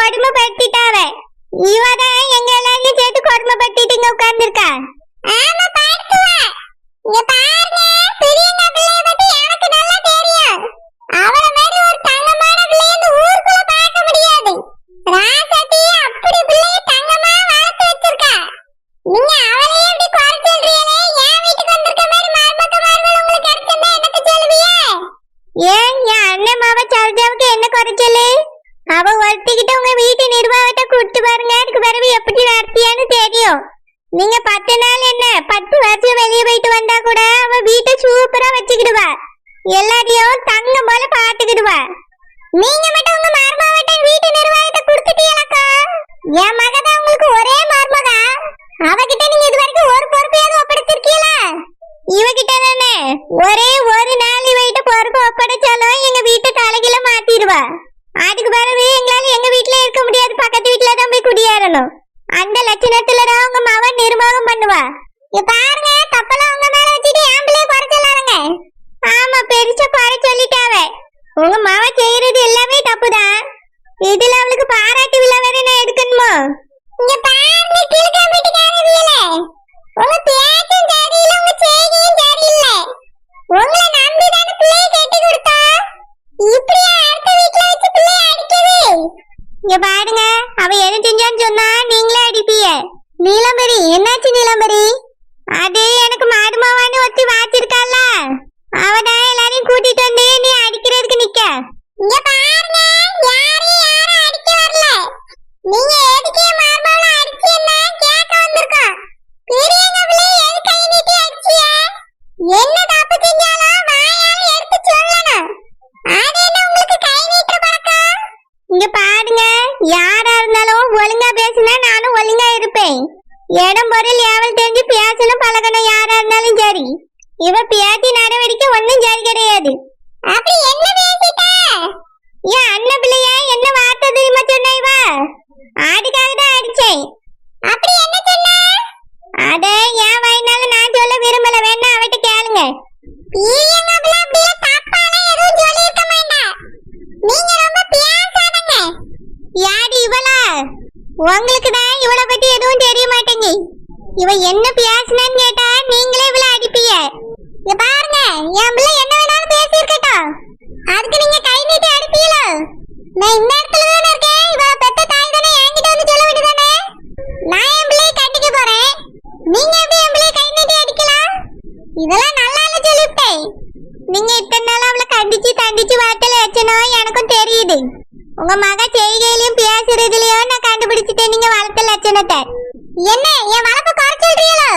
கொடுமைப்படுத்திட்டாவ. இவதான் எங்க எல்லாரையும் சேர்த்து கொடுமைப்படுத்திட்டு இங்க உட்கார்ந்துருக்கா. ஆமா பார்த்துவா. இங்க பாருங்க பெரியங்க என் மகதான் உங்களுக்கு ஒரே மருமகா. அவகிட்ட நீங்க இது வரைக்கும் ஒரு பொறுப்பையாவது ஒப்படைச்சிருக்கீங்களா இவகிட்ட தானே. ஒரே ஒரு நாள் இவகிட்ட பொறுப்பு ஒப்படைச்சாலும் எங்க வீட்டை தலைகில மாத்திடுவா. அதுக்கு பிறகு எங்களால எங்க வீட்டுல இருக்க முடியாது. பக்கத்து வீட்டுல தான் போய் குடியேறணும். அந்த லட்சணத்துல தான் உங்க மாவ நிர்வாகம் பண்ணுவா. இங்க பாருங்க தப்பெல்லாம் உங்க மேல வச்சுட்டு ஆம்பளே குறை சொல்லாருங்க ஆமா பெருசா குறை சொல்லிட்டாவே. உங்க மாவ செய்யறது எல்லாமே தப்புதான். இதுல அவளுக்கு பாராட்டு விழா வேற இங்க பாருங்க கிழக்கா வீட்டுக்காரவியல உங்க பேச்சும் சரியில்லை உங்க செய்கையும் சரியில்லை. உங்களை நம்பி தானே பிள்ளைய கட்டி கொடுத்தா? இப்படியா அடுத்த வீட்ல வச்சு பிள்ளைய அடிக்குது இங்க பாருங்க அவ எது செஞ்சான்னு சொன்னா நீங்களே அடிப்பீங்க. நீலம்பரி என்னாச்சு நீலம்பரி? அது எனக்கு மாடுமாவான்னு ஒத்தி வாச்சிருக்கால அவதான் எல்லாரையும் கூட்டிட்டு வந்து நீ அடிக்கிறதுக்கு நிக்க. இங்க பாருங்க வரல நீங்க எதுக்கு கேட்க வந்திருக்கோம் எது கை நீட்டி ஆடுக்காக அப்படி என்ன அத வாயினால நான் சொல்ல விரும்பல. வேணா அவட்ட கேளுங்க. நீங்க ரொம்ப யாரு இவளா? உங்களுக்கு தான் இவளை பத்தி எதுவும் தெரிய மாட்டேங்க. இவ என்ன பேசுனான்னு கேட்டா நீங்களே இவளை அடிப்பீங்க. இங்க பாருங்க என் பிள்ளை என்ன வேணாலும் பேசியிருக்கட்டும். அதுக்கு நீங்க கை நீட்டி அடிப்பீங்களோ? நான் இடத்துல தானே இருக்கேன் இவ பெத்த தாய் தானே என்கிட்ட வந்து சொல்ல வேண்டியதானே நான் என் பிள்ளையை கட்டிக்க போறேன் நீங்க எப்படி என் பிள்ளையை கை நீட்டி அடிக்கலாம் இதெல்லாம் நல்லா இல்ல சொல்லிவிட்டேன் நீங்க இத்தனை நாள் அவளை கண்டிச்சு தண்டிச்சு வார்த்தையில வச்சனும் எனக்கும் தெரியுது உங்க மக செய்கையிலயும் பேசுறதுலயும் நான் கண்டுபிடிச்சிட்டேன் நீங்க என்ன என் வளர்ப்பு குறை சொல்றீங்களோ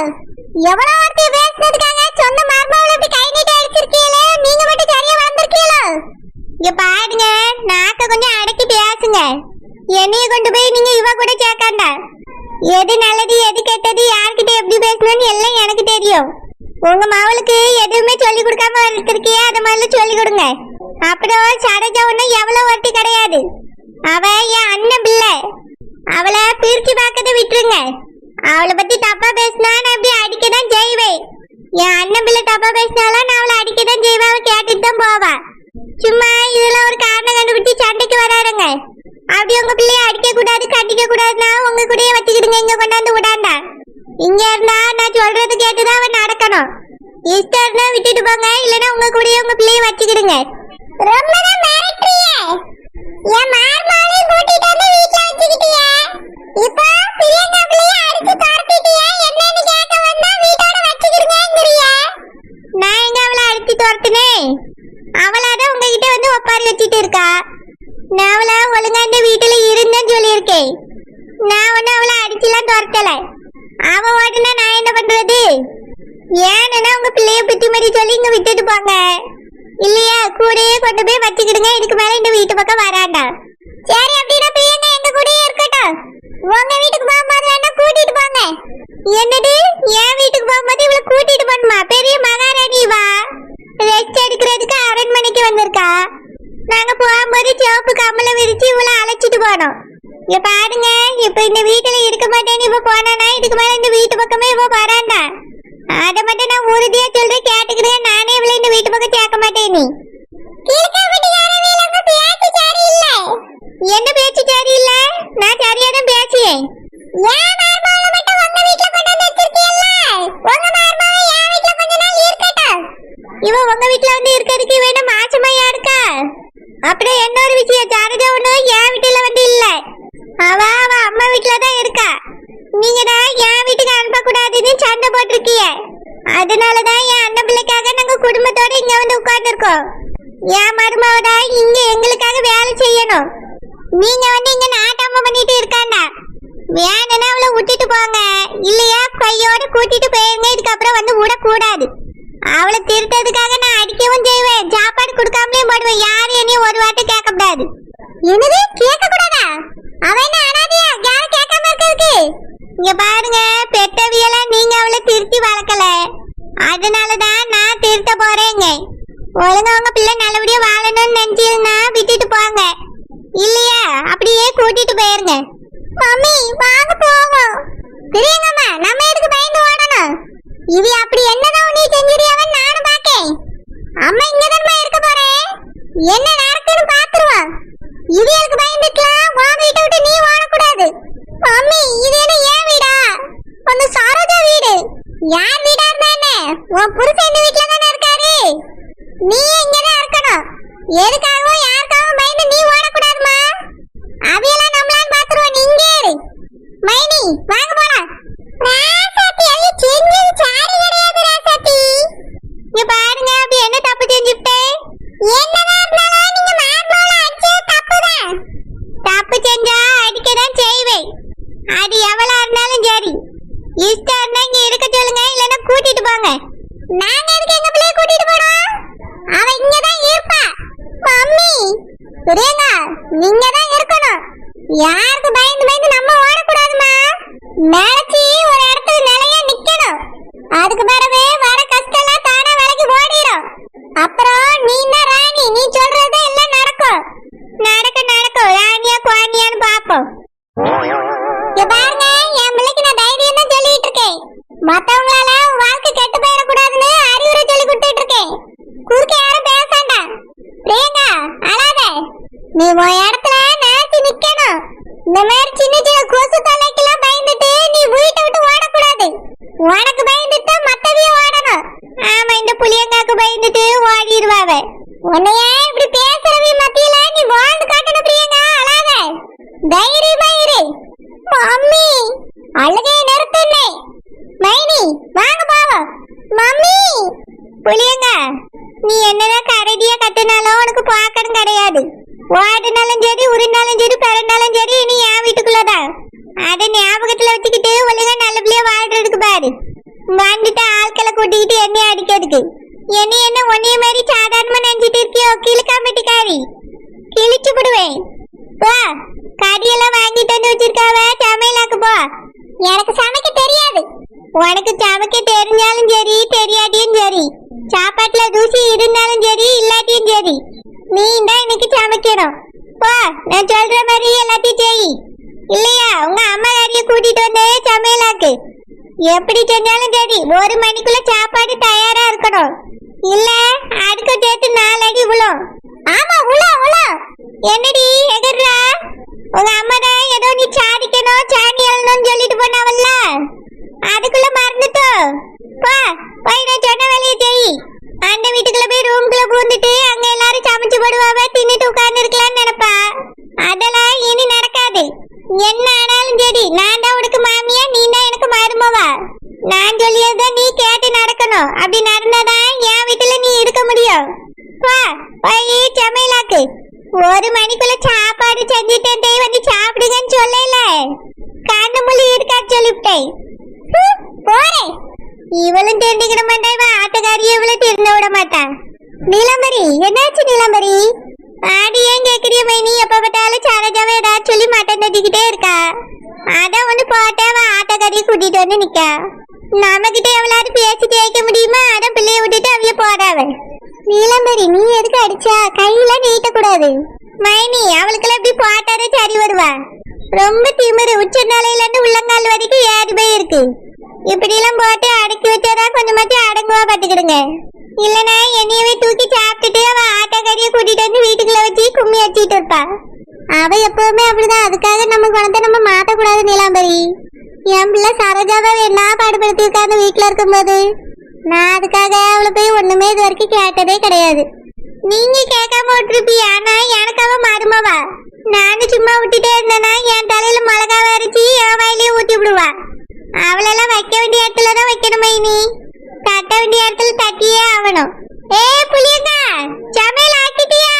எவ்வளவு வார்த்தை பேசுனதுக்காக சொந்த மருமகளை இப்படி கை நீட்டி அடிச்சிருக்கீங்களே? நீங்க மட்டும் சரியா வளர்ந்துருக்கீங்களோ? இங்க பாருங்க நாக்க கொஞ்சம் அடக்கி பேசுங்க. என்னைய கொண்டு போய் நீங்க இவ கூட சேர்க்காண்டா எது நல்லது எது கெட்டது யார்கிட்ட எப்படி பேசணும்னு எல்லாம் எனக்கு தெரியும். உங்க மவளுக்கு எதுவுமே சொல்லி கொடுக்காம வளர்த்துருக்கியே அது மாதிரி சொல்லி கொடுங்க. அப்புறம் சரோஜா ஒண்ணும் எவ்வளோ ஒருத்தி கிடையாது. அவ என் அண்ணன் பிள்ளை. அவளை பிரிச்சு பார்க்கறத விட்டுருங்க. அவளை பத்தி தப்பா பேசினா நான் இப்படி அடிக்க தான் செய்வேன். என் அண்ணன் பிள்ளை தப்பா பேசினாலும் நான் அவளை அடிக்க தான் செய்வேன். அவள் கேட்டுட்டு தான் போவா. சும்மா இதுல ஒரு காரணம் கண்டுபிடிச்சு சண்டைக்கு வராருங்க அப்படி உங்க பிள்ளைய அடிக்க கூடாது கட்டிக்க கூடாதுன்னா உங்க கூடயே வச்சுக்கிடுங்க. இங்க கொண்டாந்து விடாண்டா. இங்க இருந்தா நான் சொல்றது கேட்டுதான் அவன் நடக்கணும். இஷ்டம் இருந்தா விட்டுட்டு போங்க. இல்லைன்னா உங்க கூடயே உங்க பிள்ளைய வச்சுக்கிடுங்க. ரொம்ப என் மார்மாலையும் கூட்டிட்டு வந்து பிள்ளைய புத்தி மாதிரி சொல்லி இங்க விட்டுட்டு போங்க? இல்லையா? கூடயே கொண்டு போய் வச்சுக்கிடுங்க. இதுக்கு மேல இந்த வீட்டு பக்கம் வராண்டா சரி அப்படின்னா பிரியங்கா எங்க கூடயே இருக்கட்டும். உங்க வீட்டுக்கு போகும்போது வேணா கூட்டிட்டு போங்க. என்னடி? என் வீட்டுக்கு போகும்போது இவ்வளவு கூட்டிட்டு போகணுமா? பெரிய மகாராணி வா ரெஸ்ட் எடுக்கிறதுக்கு அரண்மனைக்கு வந்திருக்கா. நாங்க போகும்போது சிவப்பு கம்பள விரிச்சு இவ்வளவு அழைச்சிட்டு போனோம். இங்க பாருங்க இப்ப இந்த வீட்டுல இருக்க மாட்டேன்னு இப்ப போனானா இதுக்கு மேல இந்த வீட்டு பக்கமே இப்ப ஏன் மருமகளை மட்டும் உங்க வீட்ல கொண்டு வந்து வச்சிருக்கீல்ல உங்க மருமக என் வீட்ல கொஞ்ச நாள் இருக்கட்டும். இவ உங்க வீட்ல வந்து இருக்கிறதுக்கு வேணும் மாசமையா இருக்கா? அப்புறம் இன்னொரு விஷயம் ஜாரஜா ஒண்ணு என் வீட்டுல வந்து இல்ல. அவ அவ அம்மா வீட்ல தான் இருக்கா. நீங்க தான் என் வீட்டுக்கு அனுப்ப கூடாதுன்னு சண்டை போட்டிருக்கீங்க. அதனால தான் என் அண்ணன் பிள்ளைக்காக நாங்க குடும்பத்தோட இங்க வந்து உட்கார்ந்துருக்கோம். என் மருமவட இங்க எங்களுக்காக வேலை செய்யணும். நீங்க வந்து இங்க நாட்டாம பண்ணிட்டு இருக்காண்டா வேணும்னா அவளை விட்டுட்டு போங்க. இல்லையா? கையோட கூட்டிட்டு போயிருங்க. இதுக்கப்புறம் வந்து விடக்கூடாது. அவளை திருத்ததுக்காக நான் அடிக்கவும் செய்வேன். சாப்பாடு கொடுக்காமலே போடுவேன். யாரும் என்னையும் ஒரு வார்த்தை கேட்கக்கூடாது கூடாது என்னது கேட்க கூடாதா அவ என்ன அனாதையா யாரும் கேட்காம இருக்கிறதுக்கு இங்க பாருங்க பெத்தவியெல்லாம் நீங்க அவளை திருத்தி வளர்க்கல அதனாலதான் நான் திருத்த போறேங்க ஒழுங்கா உங்க பிள்ளை நல்லபடியா வாழணும்னு நினைச்சீங்கன்னா விட்டுட்டு போங்க இல்லையா அப்படியே கூட்டிட்டு போயிருங்க மம்மி வாங்க போவோம் பிரியங்கம்மா நம்ம எதுக்கு பயந்து ஓடணும் இது அப்படி என்ன நீ செஞ்சிருயாவன் நானும் பாக்கேன் அம்மா இங்கதான் இருக்க போறேன் என்ன நடக்குன்னு பாத்துருவோம் இது எனக்கு பயந்துக்கலாம் உன் வீட்டை விட்டு நீ ஓடக்கூடாது மம்மி இது என்ன ஏன் வீடா ஒன்னு சரோஜா வீடு யார் வீடா இருந்தா என்ன உன் புருஷன் இந்த வீட்டுல தானே இருக்காரு நீ இங்கதான் இருக்கணும் எதுக்காகவும் யாருக்காகவும் பயந்து நீ ஓடக்கூடாதுமா அவையெல்லாம் நம்மளான்னு பாத்துருவோம் நீ இங்கே இரு மைனி வாங்க போலாம் ராசாத்தி அவைய செஞ்சது சாரி கிடையாது ராசாத்தி இங்க பாருங்க அப்படி என்ன தப்பு செஞ்சுட்டேன் என்னதான் இருந்தாலும் நீங்க மார்மோல அடிச்சது தப்புதான் தப்பு செஞ்சா அடிக்கதான் செய்வேன் அது எவ்வளவு இருந்தாலும் சரி இஷ்டம் இருந்தா இங்க இருக்க சொல்லுங்க இல்லைன்னா கூட்டிட்டு போங்க நாங்க எதுக்கு எங்க பிள்ளைய கூட்டிட்டு போறோம் அவ இங்கதான் இருப்பா மம்மி பிரியங்கா நீங்க தான் இருக்கணும் யாருக்கு பயந்து பயந்து நம்ம ஓடக்கூடாதுமா நினைச்சி ஒரு இடத்துல நிலையா நிக்கணும் அதுக்கு பிறகு வர கஷ்டம் எல்லாம் தானா விலைக்கு ஓடிடும் அப்புறம் நீ தான் ராணி நீ சொல்றது எல்லாம் நடக்கும் நடக்க நடக்கும் ராணியா குவானியான்னு பாருங்க என் பிள்ளைக்கு நான் தைரியம் தான் சொல்லிட்டு இருக்கேன். மத்தவங்களால வாழ்க்கை கெட்டு போயிடக்கூடாதுன்னு அறிவுரை சொல்லி கொடுத்துட்டு இருக்கேன். குறுக்க யாரும் பேசாண்டா பிரியங்கா அழாத. நீ உன் இடத்துல நிக்கணும். இந்த மாதிரி சின்ன சின்ன கொசு தொல்லைக்கெல்லாம் பயந்துட்டு நீ வீட்டை விட்டு ஓடக்கூடாது. உனக்கு பயந்துட்டு மத்தவிய ஓடணும். ஆமா இந்த புளியங்காக்கு பயந்துட்டு ஓடிடுவாவ. உன்னைய இப்படி பேசுறவி மத்தியில நீ வாழ்ந்து தைரியமா இரு மம்மி அழுகைய நிறுத்துனே மைனி வாங்க பாவம். மம்மி புளியங்க நீ என்னதான் கரடியா கத்துனாலும் உனக்கு பாக்கணும் கிடையாது. ஓடினாலும் சரி உருண்டாலும் சரி பிறந்தாலும் சரி நீ என் வீட்டுக்குள்ளதான். அதை ஞாபகத்துல வச்சுக்கிட்டு ஒழுங்கா நல்லபடியா வாழ்றதுக்கு பாரு. வந்துட்டு ஆட்களை கூட்டிக்கிட்டு என்னைய அடிக்கிறதுக்கு. என்னை என்ன ஒன்னே மாதிரி சாதாரணமா நினைச்சிட்டு இருக்கியோ? கிழக்காமட்டிக்காரி கிழிச்சு விடுவேன் போ கறியெல்லாம் வாங்கிட்டு வந்து வச்சிருக்காவ சமையலாக்கு போ. எனக்கு சமைக்க தெரியாது. உனக்கு சமைக்க தெரிஞ்சாலும் சரி தெரியாட்டியும் சரி. சாப்பாட்டுல தூசி இருந்தாலும் சரி இல்லாட்டியும் சரி. நீ தான் இன்னைக்கு சமைக்கணும். போ நான் சொல்ற மாதிரி எல்லாத்தையும் செய். இல்லையா உங்க அம்மா காரிய கூட்டிட்டு வந்தே சமையலாக்கு. எப்படி செஞ்சாலும் சரி ஒரு மணிக்குள்ள சாப்பாடு தயாரா இருக்கணும். இல்ல அடுக்க சேர்த்து நாலு அடி ஆமா உள்ள உள்ள என்னடி எதிர்ற உங்க அம்மா தான் ஏதோ நீ சாடிக்கணும் சாணி அள்ளணும்னு சொல்லிட்டு போனாவல்ல அதுக்குள்ள மறந்துட்டோ போ போய் நான் சொன்ன வேலையை செய் அந்த வீட்டுக்குள்ள போய் ரூம்குள்ள பூந்துட்டு அங்க எல்லாரும் சமைச்சு போடுவாவ தின்னுட்டு உட்கார்ந்து இருக்கலாம்னு நினைப்பா அதெல்லாம் இனி நடக்காது என்ன ஆனாலும் சரி நான் தான் உனக்கு மாமியா நீ தான் எனக்கு மருமவா நான் சொல்லியதுதான் நீ கேட்டு நடக்கணும் அப்படி நடந்தாதான் என் வீட்டுல நீ இருக்க முடியும். வா போய் சமையலாக்கு. ஒரு மணிக்குள்ள சாப்பாடு செஞ்சுட்டேன் தேய் வந்து சாப்பிடுங்கன்னு சொல்லல. கண்ணு மொழி இருக்கா சொல்லிவிட்டேன். ஹம், போறேன் இவளும் தெரிஞ்சுக்கிட மாட்டா இவன் ஆட்டக்காரி இவளும் தெரிந்து விட மாட்டான் நீலமரி என்னாச்சு நீலமரி ஆடி ஏன் கேக்குறிய மைனி? எப்ப பார்த்தாலும் சரோஜாவை ஏதாச்சும் சொல்லி மட்டன் தட்டிக்கிட்டே இருக்கா அதான் ஒண்ணு போட்டா அவ ஆட்டக்காரியை கூட்டிட்டு வந்து நிக்கா நம்ம கிட்ட எவ்வளவு பேசி ஜெயிக்க முடியுமா அதான் பிள்ளைய விட்டுட்டு அவைய போறாவ நீலம்பரி நீ எதுக்கு அடிச்சா கையில நீட்ட கூடாது மைனி அவளுக்கெல்லாம் இப்படி போட்டாதான் சரி வருவா ரொம்ப திமிரு உச்ச நிலையில இருந்து உள்ளங்கால் வரைக்கும் ஏறி போய் இருக்கு இப்படி எல்லாம் போட்டு அடக்கி வச்சாதான் கொஞ்சமாச்சும் அடங்குவா பாத்துக்கிடுங்க இல்லனா என்னையவே தூக்கி சாப்பிட்டுட்டு அவ ஆட்டோக்காரிய கூட்டிட்டு வந்து வீட்டுக்குள்ள வச்சு கும்மி வச்சிட்டு இருப்பா. அவ எப்பவுமே அப்படிதான். அதுக்காக நம்ம குணத்தை நம்ம மாத்தக்கூடாது நீலாம்பரி. என் பிள்ளை சரோஜாவை என்ன பாடுபடுத்தி உட்கார்ந்து வீட்டுல இருக்கும்போது நான் அதுக்காக அவளை போய் ஒண்ணுமே இது வரைக்கும் கேட்டதே கிடையாது. நீங்க கேட்காம விட்டுருப்பீ ஆனா எனக்கு அவ மருமவா நானும் சும்மா விட்டுட்டே இருந்தேன்னா என் தலையில மிளகாவை அரைச்சி என் வாயிலேயே ஊட்டி விடுவா. அவளெல்லாம் வைக்க வேண்டிய இடத்துல தான் வைக்கணுமே நீ தட்ட வேண்டிய இடத்துல தட்டியே ஆகணும். ஏ புளியங்கா சமையல் ஆக்கிட்டியா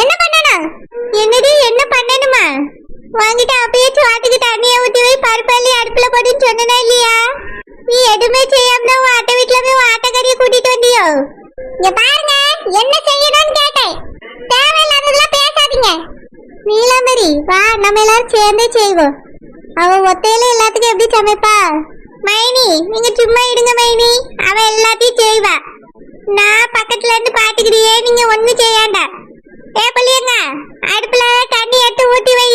என்ன பண்ணணும்? என்னடி என்ன பண்ணணுமா? வாங்கிட்டு அப்பயே சோத்துக்கு தண்ணியை ஊத்தி போய் பருப்பள்ளி அடுப்புல போட்டுன்னு சொன்னனா இல்லையா? நீ எதுவுமே செய்யாம தான் உன் அத்தை வீட்டுல போய் உன் ஆட்டக்காரியை கூட்டிட்டு வந்தியோ? இங்க பாருங்க என்ன செய்யணும்னு கேட்டேன். தேவையில்லாததெல்லாம் பேசாதீங்க. நீலாம்பரி வா நம்ம எல்லாரும் சேர்ந்தே செய்வோம். அவ ஒத்தையில எல்லாத்துக்கும் எப்படி சமைப்பா? மைனி நீங்க சும்மா இருங்க மைனி. அவ எல்லாத்தையும் செய்வா. நான் பக்கத்துல இருந்து பாத்துக்கிறியே நீங்க ஒண்ணு செய்யாண்டா ஏ புள்ளியங்க அடுப்புல தண்ணி எடுத்து ஊத்தி வை.